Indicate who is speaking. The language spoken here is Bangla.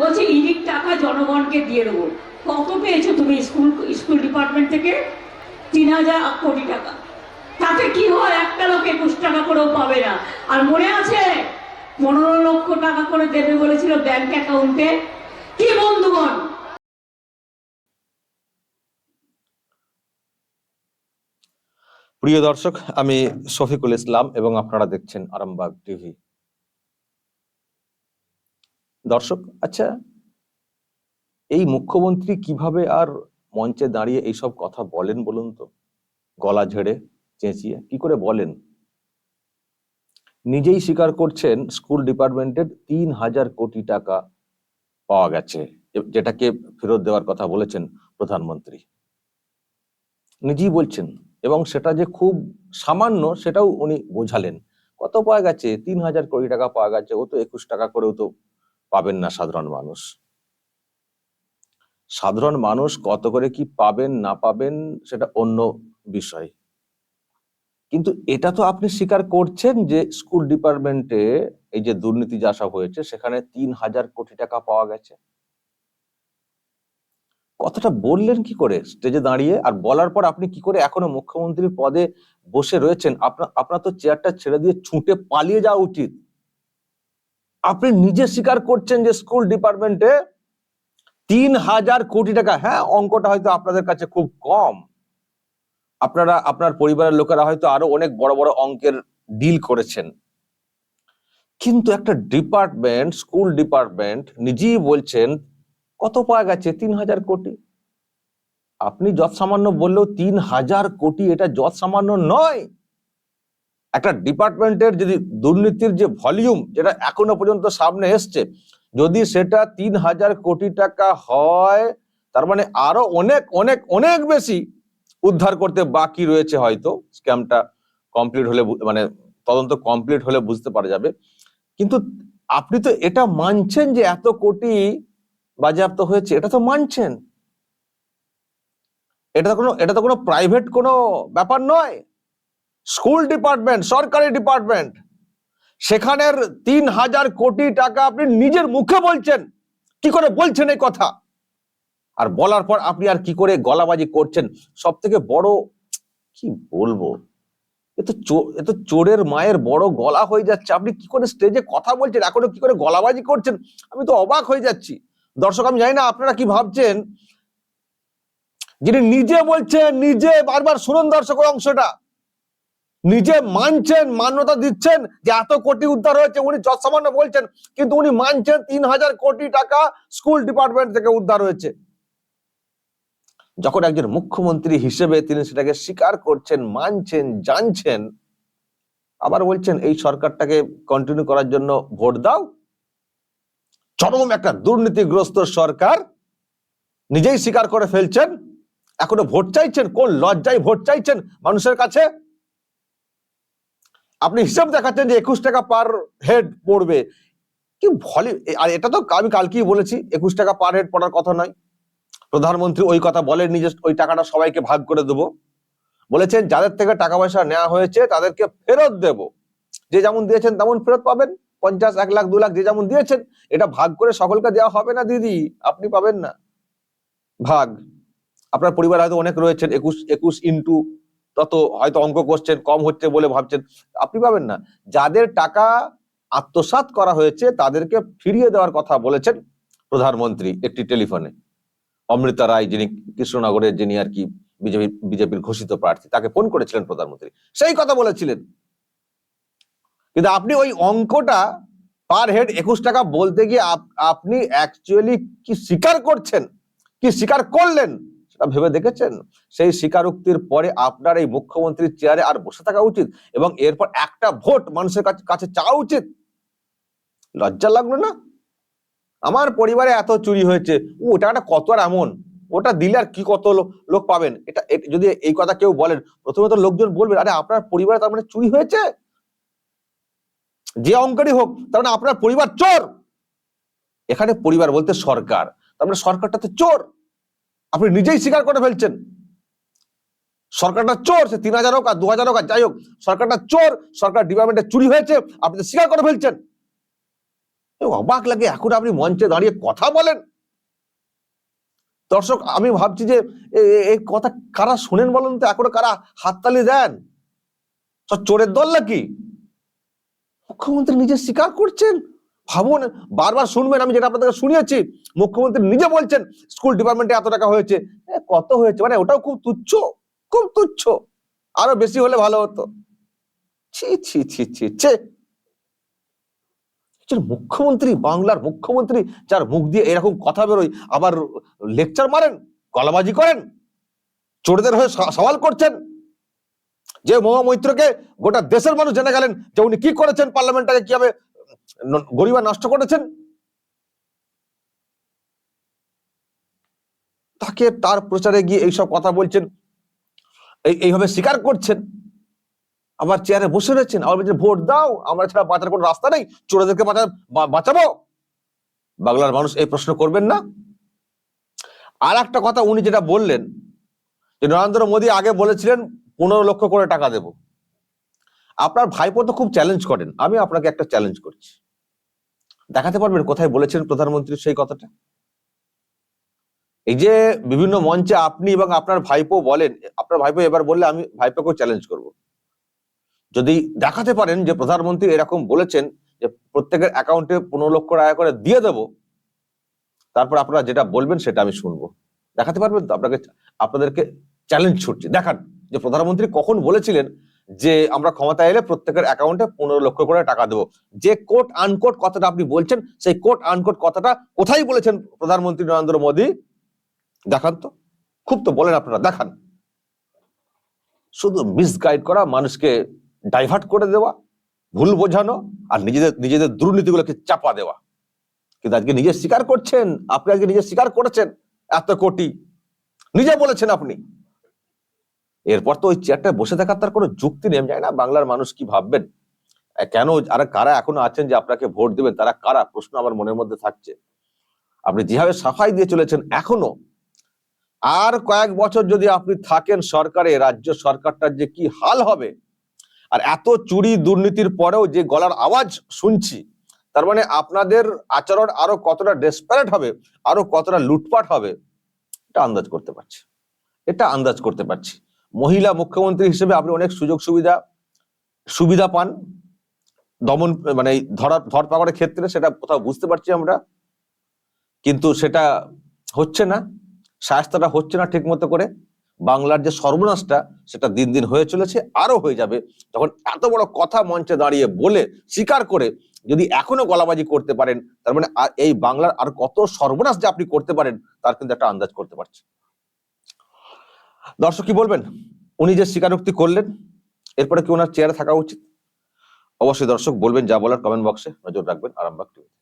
Speaker 1: বলছে ইডির টাকা জনগণকে দিয়ে দেবো। কত পেয়েছ তুমি স্কুল স্কুল ডিপার্টমেন্ট থেকে? তিন হাজার কোটি টাকা। তাতে কি হয়? একটা লোক একুশ টাকা করেও পাবে না। আর মনে আছে? পনেরো লক্ষ টাকা করে দেবে বলেছিল ব্যাংক অ্যাকাউন্টে। কি বন্ধুগণ?
Speaker 2: প্রিয় দর্শক, আমি শফিকুল ইসলাম এবং আপনারা দেখছেন আরামবাগ টিভি। দর্শক আচ্ছা এই মুখ্যমন্ত্রী কীভাবে আর মঞ্চে দাঁড়িয়ে এইসব কথা বলেন বলুন তো? গলা ঝেড়ে চেঁচিয়ে, কি করে বলেন? নিজেই স্বীকার করছেন স্কুল ডিপার্টমেন্টের তিন হাজার কোটি টাকা পাওয়া গেছে, যেটাকে ফেরত দেওয়ার কথা বলেছেন প্রধানমন্ত্রী। নিজেই বলছেন, এবং সেটা যে খুব সামান্য সেটাও উনি বোঝালেন। কত পাওয়া গেছে? তিন হাজার কোটি টাকা পাওয়া গেছে, ও তো একুশ টাকা করেও তো পাবেন না সাধারণ মানুষ। সাধারণ মানুষ কত করে কি পাবেন, না পাবেন, সেটা অন্য বিষয়। কিন্তু এটা তো আপনি স্বীকার করছেন যে স্কুল ডিপার্টমেন্টে এই যে দুর্নীতি যা সব হয়েছে, সেখানে তিন হাজার কোটি টাকা পাওয়া গেছে। কথাটা বললেন কি করে? স্টেজে দাঁড়িয়ে আর বলার পর আপনি কি করে এখনও মুখ্যমন্ত্রীর পদে বসে রয়েছেন? আপনার আপনার তো চেয়ারটা ছেড়ে দিয়ে ছুটে পালিয়ে যাওয়া উচিত। আপনি নিজে স্বীকার করছেন যে স্কুল ডিপার্টমেন্টে তিন হাজার কোটি টাকা হ্যাঁ অঙ্কটা হয়তো আপনাদের কাছে খুব কম। আপনারা, আপনার পরিবারের লোকেরা হয়তো আরও অনেক বড় বড় অঙ্কের ডিল করেছেন। কিন্তু একটা ডিপার্টমেন্ট স্কুল ডিপার্টমেন্ট নিজেই বলছেন, কত পাওয়া গেছে? তিন হাজার কোটি? আপনি যত সামান্য বললেও তিন হাজার কোটি এটা যত সামান্য নয়। একটা ডিপার্টমেন্টের যদি দুর্নীতির যে ভলিউম যেটা এখনও পর্যন্ত সামনে এসছে, যদি সেটা তিন হাজার কোটি টাকা হয়, তার মানে আরও অনেক অনেক অনেক বেশি উদ্ধার করতে বাকি রয়েছে হয়তো। স্ক্যামটা কমপ্লিট হলে মানে তদন্ত কমপ্লিট হলে বুঝতে পারা যাবে। কিন্তু আপনি তো এটা মানছেন যে এত কোটি বাজেয়াপ্ত হয়েছে, এটা তো মানছেন। এটা তো কোনো, এটা তো কোনো প্রাইভেট কোনো ব্যাপার নয়। স্কুল ডিপার্টমেন্ট, সরকারি ডিপার্টমেন্ট, সেখানের তিন হাজার কোটি টাকা আপনি নিজের মুখে বলছেন। কি করে বলছেন এই কথা? আর বলার পর আপনি আর কি করে গলাবাজি করছেন? সব থেকে বড়, কি বলব? এ তো চোরের মায়ের বড় গলা হয়ে যাচ্ছে। আপনি কি করে স্টেজে কথা বলছেন? এখনও কি করে গলাবাজি করছেন? আমি তো অবাক হয়ে যাচ্ছি। দর্শক, আমি জানি না আপনারা কি ভাবছেন? যিনি নিজে বলছেন, নিজে বারবার শুনুন দর্শক অংশটা। নিজে মানছেন, মান্যতা দিচ্ছেন যে এত কোটি উদ্ধার হয়েছে, উনি যত সামান্য বলছেন, কিন্তু উনি মানছেন তিন হাজার কোটি টাকা স্কুল ডিপার্টমেন্ট থেকে উদ্ধার হয়েছে। যখন একজন মুখ্যমন্ত্রী হিসেবে তিনি সেটাকে স্বীকার করছেন, মানছেন, জানছেন, আবার বলছেন, এই সরকারটাকে কন্টিনিউ করার জন্য ভোট দাও। চরম একটা দুর্নীতিগ্রস্ত সরকার নিজেই স্বীকার করে ফেলছেন, এখনও ভোট চাইছেন, কোন লজ্জায় ভোট চাইছেন মানুষের কাছে? আপনি হিসাব দেখাচ্ছেন যে একুশ টাকা পার হেড পড়বে। কি ভলি আর এটা তো আমি কালকেই বলেছি, একুশ টাকা পার হেড পড়ার কথা নয়। প্রধানমন্ত্রী ওই কথা বলেন নিজে ওই টাকাটা সবাইকে ভাগ করে দেবো। বলেছেন, যাদের থেকে টাকা পয়সা নেওয়া হয়েছে তাদেরকে ফেরত দেব। যে যেমন দিয়েছেন তেমন ফেরত পাবেন। পঞ্চাশ, এক লাখ, দু লাখ যে যেমন দিয়েছেন, এটা ভাগ করে সকলকে দেওয়া হবে না দিদি? আপনি পাবেন না। ভাগ। আপনার পরিবার হয়তো অনেক রয়েছেন, একুশ একুশ ইন্টু তত হয়তো অঙ্ক করছেন কম হচ্ছে বলে ভাবছেন। আপনি পাবেন না, যাদের টাকা আত্মসাৎ করা হয়েছে তাদেরকে ফিরিয়ে দেওয়ার কথা বলেছেন প্রধানমন্ত্রী একটি টেলিফোনে। অমৃতা রায় যিনি কৃষ্ণনগরের, যিনি আর কি বিজেপি, বিজেপির ঘোষিত প্রার্থী, তাকে ফোন করেছিলেন প্রধানমন্ত্রী। সেই কথা বলেছিলেন। কিন্তু আপনি ওই অঙ্কটা পার হেড একুশ টাকা বলতে গিয়ে আপ- আপনি অ্যাকচুয়ালি কি স্বীকার করছেন? কি স্বীকার করলেন? সেটা ভেবে দেখেছেন? সেই স্বীকারোক্তির পরে আপনার এই মুখ্যমন্ত্রীর চেয়ারে আর বসে থাকা উচিত এবং এরপর একটা ভোট মানুষের কাছে চাওয়া উচিত? লজ্জা লাগল না? আমার পরিবারে এত চুরি হয়েছে। ও ওটা একটা কত আর এমন? ওটা দিলে আর কি কত লোক পাবেন? এটা যদি এই কথা কেউ বলেন, প্রথমে তো লোকজন বলবেন আরে, আপনার পরিবারে তার মানে চুরি হয়েছে? যে অঙ্কেরই হোক, তার মানে আপনার পরিবার চোর। এখানে পরিবার বলতে সরকার। তার মানে সরকারটা তো চোর। আপনি নিজেই স্বীকার করে ফেলছেন। সরকারটা চোর, সে তিন হাজার হোক আর দু হাজার হোক আর যাই হোক, সরকারটা চোর, সরকার ডিপার্টমেন্টে চুরি হয়েছে, আপনি তো স্বীকার করে ফেলছেন। অবাক লাগে, এখন আপনি মঞ্চে দাঁড়িয়ে কথা বলেন। দর্শক, আমি ভাবছি যে এই কথা কারা শোনেন বলেন তো, এখন কারা হাততালি দেন? চোরের দল নাকি? মুখ্যমন্ত্রী নিজে স্বীকার করছেন? ভাবুন, বারবার শুনবেন আমি যেটা আপনাদেরকে শুনিয়েছি, মুখ্যমন্ত্রী নিজে বলছেন, স্কুল ডিপার্টমেন্টে এত টাকা হয়েছে। কত হয়েছে? মানে ওটাও খুব তুচ্ছ খুব তুচ্ছ। আরও বেশি হলে ভালো হতো। ছি ছি ছি ছি, ছে। মুখ্যমন্ত্রী, বাংলার মুখ্যমন্ত্রী যার মুখ দিয়ে এরকম কথা বেরোয়, আবার লেকচার মারেন, গলাবাজি করেন, চোরদের হয়ে সওয়াল করছেন। যে মহা মৈত্রকে গোটা দেশের মানুষ জেনে গেলেন যে উনি কি করেছেন পার্লামেন্টটাকে কীভাবে গরিবা নষ্ট করেছেন? তাকে তার প্রচারে গিয়ে এইসব কথা বলছেন, এই এইভাবে স্বীকার করছেন, আবার চেয়ারে বসে রয়েছেন, আবার বলছেন, ভোট দাও, আমরা ছাড়া বাঁচার কোনো রাস্তা নেই, চোরদেরকে বাঁচা বাঁচাবো? বাংলার মানুষ এই প্রশ্ন করবেন না। আর একটা কথা উনি যেটা বললেন, যে নরেন্দ্র মোদী আগে বলেছিলেন, পনেরো লক্ষ করে টাকা দেব। আপনার ভাইপো তো খুব চ্যালেঞ্জ করেন, আমি আপনাকে একটা চ্যালেঞ্জ করছি। দেখাতে পারবেন কোথায় বলেছেন প্রধানমন্ত্রী সেই কথাটা? এই যে বিভিন্ন মঞ্চে আপনি এবং আপনার ভাইপো বলেন, আপনার ভাইপো এবার বললে আমি ভাইপোকেও চ্যালেঞ্জ করব। যদি দেখাতে পারেন যে প্রধানমন্ত্রী এরকম বলেছেন যে প্রত্যেকের অ্যাকাউন্টে পনেরো লক্ষ টাকা করে দিয়ে দেব, তারপর আপনারা যেটা বলবেন সেটা আমি শুনব। দেখাতে পারবেন তো? আপনাকে, আপনাদেরকে চ্যালেঞ্জ ছুটছি দেখান যে প্রধানমন্ত্রী কখন বলেছিলেন যে আমরা ক্ষমতা এলে প্রত্যেকের অ্যাকাউন্টে পনেরো লক্ষ করে টাকা দেবো। যে কোট আনকোট কথাটা আপনি বলছেন, সেই কোট আনকোট কথাটা কোথায় বলেছেন প্রধানমন্ত্রী নরেন্দ্র মোদী? দেখান তো। খুব তো বলেন আপনারা, দেখান। শুধু মিসগাইড করা, মানুষকে ডাইভার্ট করে দেওয়া, ভুল বোঝানো আর নিজেদের নিজেদের দুর্নীতিগুলোকে চাপা দেওয়া। কিন্তু আজকে নিজে স্বীকার করছেন, আপনি আজকে নিজে স্বীকার করেছেন, এত কোটি। নিজে বলেছেন আপনি। এরপর তো ওই চেয়ারটা বসে থাকার তার কোনো যুক্তি নেই। জানি না বাংলার মানুষ কি ভাববেন। কেন আর কারা এখনও আছেন যে আপনাকে ভোট দেবেন? তারা কারা? প্রশ্ন আমার মনের মধ্যে থাকছে। আপনি যেভাবে সাফাই দিয়ে চলেছেন এখনও, আর কয়েক বছর যদি আপনি থাকেন সরকারে, রাজ্য সরকারটার যে কি হাল হবে, আর এত চুরি দুর্নীতির পরেও যে গলার আওয়াজ শুনছি, তার মানে আপনাদের আচরণ আরও কতটা ডেসপারেট হবে, আরও কতটা লুটপাট হবে, এটা আন্দাজ করতে পারছি। এটা আন্দাজ করতে পারছি। মহিলা মুখ্যমন্ত্রী হিসেবে আপনি অনেক সুযোগ সুবিধা সুবিধা পান। দমন মানে এই ধরা ধরপাকড়ের ক্ষেত্রে সেটা কোথাও বুঝতে পারছি আমরা। কিন্তু সেটা হচ্ছে না শায়স্তাটা হচ্ছে না ঠিক মতো করে। বাংলার যে সর্বনাশটা, সেটা দিন দিন হয়ে চলেছে আরও হয়ে যাবে। তখন এত বড় কথা মঞ্চে দাঁড়িয়ে বলে, স্বীকার করে যদি এখনও গলাবাজি করতে পারেন, তার মানে এই বাংলার আর কত সর্বনাশ যে আপনি করতে পারেন, তার কিন্তু একটা আন্দাজ করতে পারছি। দর্শক কি বলবেন? উনি যে স্বীকারোক্তি করলেন, এরপরে কি ওনার চেয়ারে থাকা উচিত? অবশ্যই দর্শক বলবেন যা বলার কমেন্ট বক্সে নজর রাখবেন, আরামবাগ টিভি